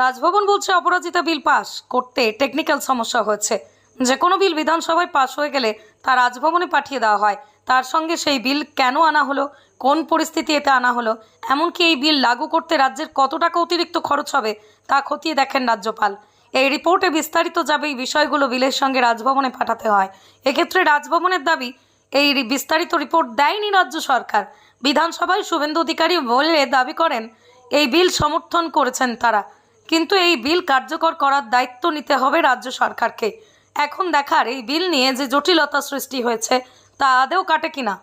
রাজভবন বলছে অপরাজিতা bill pass করতে technical সমস্যা হয়েছে। যে কোনো বিল বিধানসভায় পাশ হয়ে গেলে তা রাজভবনে পাঠিয়ে দেওয়া হয়। তার সঙ্গে সেই বিল কেন আনা হলো, কোন পরিস্থিতি এতে আনা হলো, এমনকি এই বিল লাগু করতে রাজ্যের কত টাকা অতিরিক্ত খরচ হবে তা খতিয়ে দেখেন রাজ্যপাল। এই রিপোর্টে বিস্তারিত যাবে এই বিষয়গুলো বিলের সঙ্গে রাজভবনে পাঠাতে হয়। এক্ষেত্রে রাজভবনের দাবি, এই বিস্তারিত রিপোর্ট দেয়নি রাজ্য সরকার। বিধানসভায় শুভেন্দু অধিকারী বলে দাবি করেন, এই বিল সমর্থন করেছেন তারা। কিন্তু এই বিল কার্যকর করার দায়িত্ব নিতে হবে রাজ্য সরকারকে। এখন দেখার এই বিল নিয়ে যে জটিলতা সৃষ্টি হয়েছে, তা আদেও কাটে কিনা?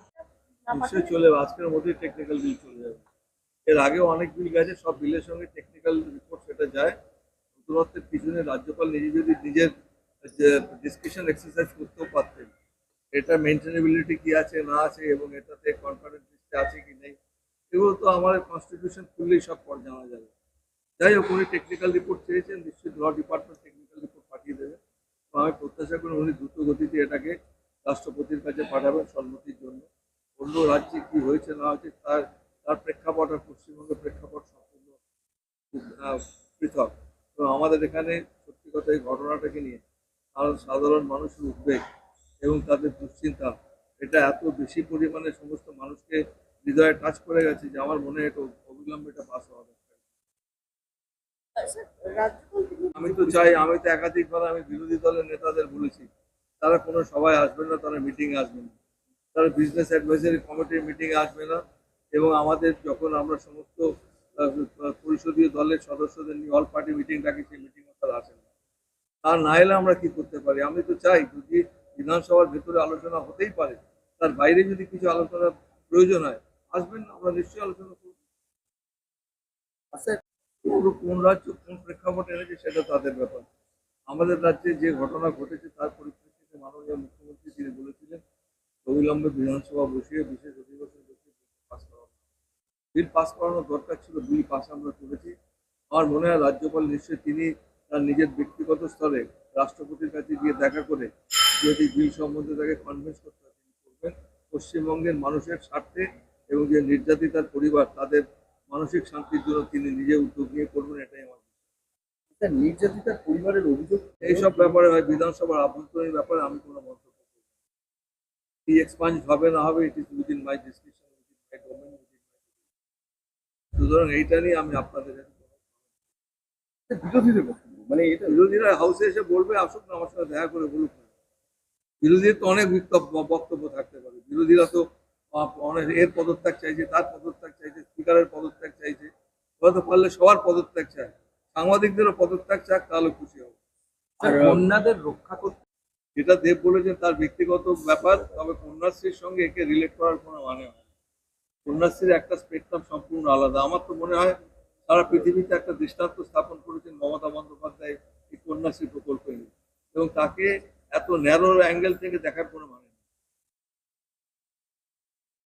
চলে আজকের মধ্যেই টেকনিক্যাল বিল চলে যাবে। এর আগেও অনেক বিল গেছে, সব বিলের সঙ্গে টেকনিক্যাল রিপোর্ট সেটা যায়। নতুনত্বের পিছনে রাজ্যপাল নিজে যদি নিজের ডিসকাশন এক্সারসাইজ করতেও পারতেন, এটা মেনটেনেবিলিটি কি আছে, না আছে, এবং এটাতে কনফিডেন্স আছে কি নেই, এগুলো তো আমাদের কনস্টিটিউশন খুললেই সব পর জানা যাবে। যাই হোক, উনি টেকনিক্যাল রিপোর্ট চেয়েছেন নিশ্চয়ই ল ডিপার্টমেন্ট টেকনিক্যাল রিপোর্ট পাঠিয়ে দেবে। তো আমি প্রত্যাশা করি উনি দ্রুত গতিতে এটাকে রাষ্ট্রপতির কাছে পাঠাবেন সম্মতির জন্য। অন্য রাজ্যে কি হয়েছে না হয়েছে, তার তার প্রেক্ষাপট আর পশ্চিমবঙ্গের প্রেক্ষাপট সম্পূর্ণ পৃথক। তো আমাদের এখানে সত্যি কথা এই ঘটনাটাকে নিয়ে আর সাধারণ মানুষের উদ্বেগ এবং তাদের দুশ্চিন্তা, এটা এত বেশি পরিমাণে সমস্ত মানুষকে হৃদয়ে টাচ করে গেছে যে আমার মনে হয় এটা অবিলম্বে এটা পাস দরকার আমি তো চাই, আমি তো একাধিকবার আমি বিরোধী দলের নেতাদের বলেছি, তারা কোনো সভায় আসবেন না, তারা মিটিং আসবেন না। তারা বিজনেস অ্যাডভাইজারি কমিটির মিটিং আসবে না এবং আমাদের যখন আমরা সমস্ত পরিষদীয় দলের সদস্যদের নিয়ে অল পার্টি মিটিং ডাকি, সেই মিটিংয়ে তারা আসেন না। তা না এলে আমরা কি করতে পারি? আমি তো চাই যদি বিধানসভার ভেতরে আলোচনা হতেই পারে, তার বাইরে যদি কিছু আলোচনার প্রয়োজন হয়, আসবেন আমরা নিশ্চয়ই আলোচনা করব। আচ্ছা কোন রাজ্য, কোন প্রেক্ষাপট এনেছে সেটা তাদের ব্যাপার। আমাদের রাজ্যে যে ঘটনা ঘটেছে তার পরিপ্রেক্ষিতে মাননীয় মুখ্যমন্ত্রী তিনি বলেছিলেন, অবিলম্বে বিধানসভা বসিয়ে বিশেষ অধিবেশন বসিয়ে পাস করানো বিল পাস করানোর দরকার ছিল, বিল পাস আমরা করেছি। আমার মনে হয় রাজ্যপাল নিশ্চয়ই তিনি তার নিজের ব্যক্তিগত স্তরে রাষ্ট্রপতির কাছে গিয়ে দেখা করে যদি বিল সম্বন্ধে তাকে কনভিন্স করতে হয়, তিনি করবেন। পশ্চিমবঙ্গের মানুষের স্বার্থে এবং যে নির্যাতিতার পরিবার, তাদের মানসিক শান্তির জন্য তিনি নিজে উদ্যোগ নিয়ে করবেন এটাই আমার নির্যাতিতার পরিবারের অভিযোগ এইসব ব্যাপারে হয় বিধানসভার আভ্যন্তরীণ ব্যাপারে আমি কোনো মন্তব্য করব না। কি এক্সপাঞ্জ হবে না হবে it is within my description within my domain সুতরাং এইটা নিয়ে আমি আপনাদের বিরোধীদের বক্তব্য। মানে এটা বিরোধীরা হাউসে এসে বলবে আসুক না আমার সাথে দেখা করে বলুক বিরোধীদের তো অনেক বক্তব্য থাকতে পারে। বিরোধীরা তো অনেক এর পদত্যাগ চাইছে তার পদত্যাগ চাইছে স্পিকারের পদত্যাগ চাইছে ওরা সবার পদত্যাগ চায় সাংবাদিকদেরও পদত্যাগ চাক তাহলে খুশি হবে। কন্যাদের রক্ষা করতে যেটা দেব বলেছেন তার ব্যক্তিগত ব্যাপার তবে কন্যাশ্রীর সঙ্গে একে রিলেট করার কোনো মানে হয় কন্যাশ্রীর একটা স্পেকট্রাম সম্পূর্ণ আলাদা। আমার তো মনে হয় সারা পৃথিবীতে একটা দৃষ্টান্ত স্থাপন করেছেন মমতা বন্দ্যোপাধ্যায় এই কন্যাশ্রী প্রকল্প নিয়ে। এবং তাকে এত ন্যারো অ্যাঙ্গেল থেকে দেখার কোনো মানে